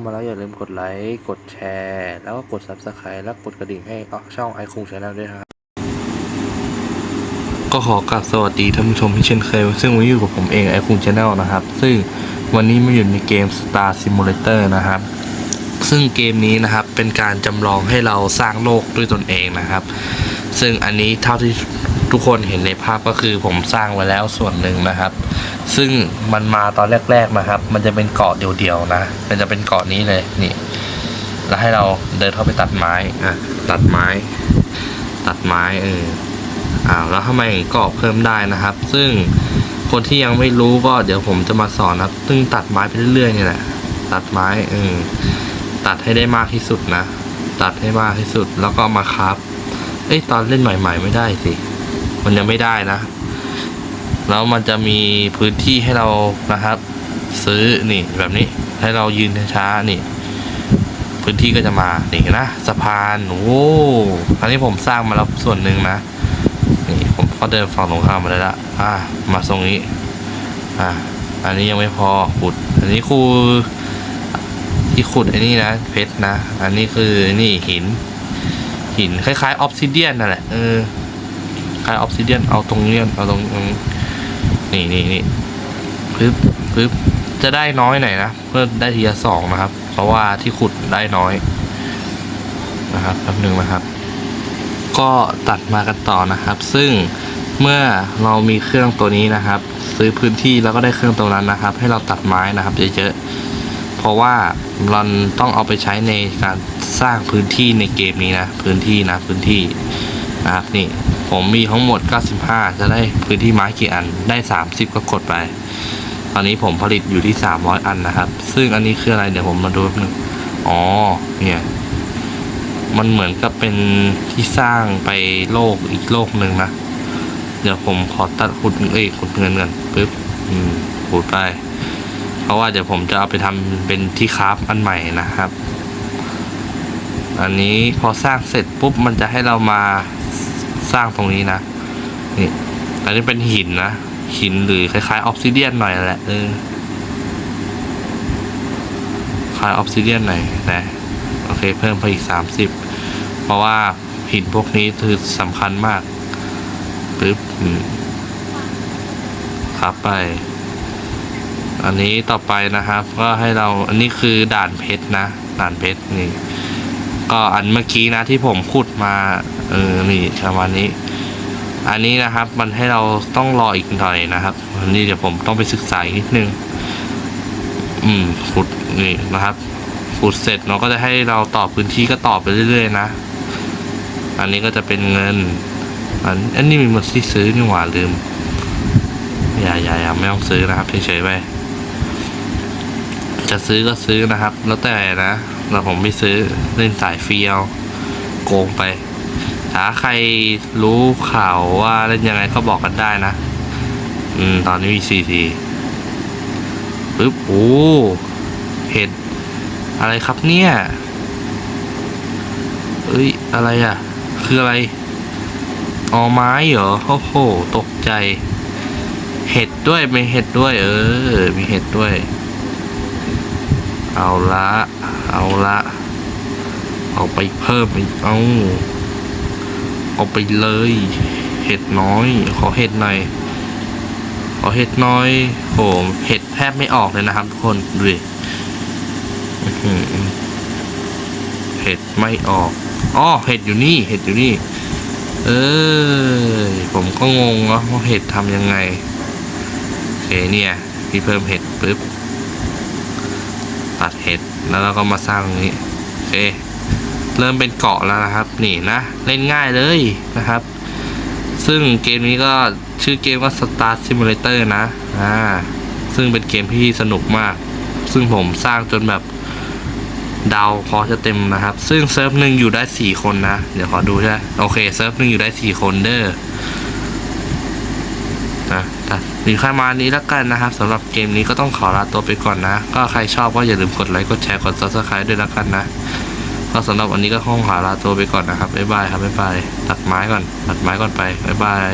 ามาแล้วอย่าลืมกดไลค์กดแชร์ แล้วก็กด subscribe แล้วกดกระดิ่งให้ช่องไอคุงชาแนลด้วยครับก็ขอกราบสวัสดีท่านผู้ชมที่เช่นเคย ซึ่งวันนี้อยู่กับผมเองไอคุงชาแนลนะครับ ซึ่งวันนี้มาอยู่ในเกม Star Simulator นะครับ ซึ่งเกมนี้นะครับเป็นการจำลองให้เราสร้างโลกด้วยตนเองนะครับ ซึ่งอันนี้เท่าที่ทุกคนเห็นในภาพก็คือผมสร้างไว้แล้วส่วนหนึ่งนะครับ ซึ่งมันมาตอนแรกๆนะครับ มันจะเป็นเกาะเดียวๆนะ มันจะเป็นเกาะนี้เลยนี่ แล้วให้เราเดินเข้าไปตัดไม้อะตัดไม้ ตัดไม้เอออ่าแล้วทำไมถึงเกาะเพิ่มได้นะครับ ซึ่งคนที่ยังไม่รู้ก็เดี๋ยวผมจะมาสอนนะครับ ซึ่งตัดไม้ไปเรื่อยๆนี่แหละตัดไม้เออตัดให้ได้มากที่สุดนะ ตัดให้มากที่สุดแล้วก็มาครับ เอ้ยตอนเล่นใหม่ ๆ ไม่ได้สิ มันยังไม่ได้นะ แล้วมันจะมีพื้นที่ให้เรานะครับ ซื้อนี่แบบนี้ให้เรายืนช้าๆนี่ พื้นที่ก็จะมานี่นะสะพานโอ้อันนี้ผมสร้างมาแล้วส่วนหนึ่งนะนี่ผมก็เดินฝั่งตรงข้ามมาได้ละอ่ามาตรงนี้อ่าอันนี้ยังไม่พอขุด อันนี้คือที่ขุดอ้นี่นะเพชรนะ อันนี้คือนี่หิน หินคล้ายๆออฟซิเดียนนั่นแหละเออคล้ายออฟซิเดียนเอาตรงเนี้ยเอาตรงตรง นี่นี่นี่ปึ๊บปึ๊บจะได้น้อยหน่อยนะเพื่อได้ทีละสองนะครับ เพราะว่าที่ขุดได้น้อยนะครับแป๊บหนึ่งนะครับ ก็ตัดมากันต่อนะครับ ซึ่งเมื่อเรามีเครื่องตัวนี้นะครับ ซื้อพื้นที่แล้วก็ได้เครื่องตรงนั้นนะครับ ให้เราตัดไม้นะครับเยอะๆเพราะว่าเราต้องเอาไปใช้ในการสร้างพื้นที่ในเกมนี้นะ พื้นที่นะพื้นที่นะครับนี่ ผมมีทั้งหมด 95 จะได้พื้นที่ไม้กี่อัน ได้ 30 ก็กดไป ตอนนี้ผมผลิตอยู่ที่ 300 อันนะครับ ซึ่งอันนี้คืออะไร เดี๋ยวผมมาดูแป๊บนึงอ๋อ เนี่ย มันเหมือนกับเป็นที่สร้างไปโลกอีกโลกหนึ่งนะ เดี๋ยวผมขอตัดขุดเอ้ยขุดเงินกันปึ๊บ อืมขุดไป เพราะว่าเดี๋ยวผมจะเอาไปทำเป็นที่คราฟอันใหม่นะครับ อันนี้พอสร้างเสร็จปุ๊บมันจะให้เรามา สร้างตรงนี้นะนี่อันนี้เป็นหินนะหินหรือคล้ายๆออฟซิเดียนหน่อยแหละเออคล้ายออฟซิเดียนหน่อยนะโอเคเพิ่มไปอีกสามสิบเพราะว่าหินพวกนี้คือสำคัญมากปึ๊บครับไป อันนี้ต่อไปนะครับ ก็ให้เราอันนี้คือด่านเพชรนะ ด่านเพชรนี่ ก็อันเมื่อกี้นะที่ผมขุดมา เออนี่ประมาณนี้ อันนี้นะครับมันให้เราต้องรออีกหน่อยนะครับอันนี้เดี๋ยวผมต้องไปศึกษาอีกนิดนึง อืมขุดนี่นะครับขุดเสร็จเนาะก็จะให้เราต่อพื้นที่ก็ต่อไปเรื่อยๆนะ อันนี้ก็จะเป็นเงิน อันอันนี้มีมันที่ซื้อนี่หว่าลืมอย่าอย่าอย่าไม่ต้องซื้อนะครับเฉยๆไปจะซื้อก็ซื้อนะครับ แล้วแต่นะแต่ผมไม่ซื้อเล่นสายฟรีเอาโกงไป ถ้าใครรู้ข่าวว่าเล่นยังไงก็บอกกันได้นะ อืม ตอนนี้มีซีทีปึ๊บโอ้เห็ด อะไรครับเนี่ย เอ้ย อะไรอะ คืออะไรออไม้เหรอ โอ้โห ตกใจ เห็ดด้วยมีเห็ดด้วย เออ มีเห็ดด้วย เอาละ เอาละ เอาไปเพิ่มอีก เอา เอาไปเลย เห็ดน้อย ขอเห็ดหน่อย ขอเห็ดน้อยโหเห็ดแทบไม่ออกเลยนะครับทุกคนดูดิเห็ดไม่ออกอ๋อเห็ดอยู่นี่ เห็ดอยู่นี่ เออผมก็งงเนาะว่าเห็ดทำยังไงโอเคเนี่ยพี่เพิ่มเห็ดปุ๊บตัดเห็ดแล้วเราก็มาสร้างตรงนี้โอเค เริ่มเป็นเกาะแล้วนะครับ นี่นะ เล่นง่ายเลยนะครับ ซึ่งเกมนี้ก็ชื่อเกมว่า Star Simulator นะอ่าซึ่งเป็นเกมที่สนุกมาก ซึ่งผมสร้างจนแบบดาวพอจะเต็มนะครับ ซึ่งเซิร์ฟหนึ่งอยู่ได้สี่คนนะ เดี๋ยวขอดูใช่โอเคเซิร์ฟหนึ่งอยู่ได้สี่คนเด้อนะมีแค่มานี้แล้วกันนะครับสำหรับเกมนี้ก็ต้องขอลาตัวไปก่อนนะ ก็ใครชอบก็อย่าลืมกดไลค์กดแชร์กด subscribe ด้วยแล้วกันนะ ก็สำหรับวันนี้ก็ห้องขอลาตัวไปก่อนนะครับบ๊ายบายครับบ๊ายบายตัดไม้ก่อนตัดไม้ก่อนไปบ๊ายบาย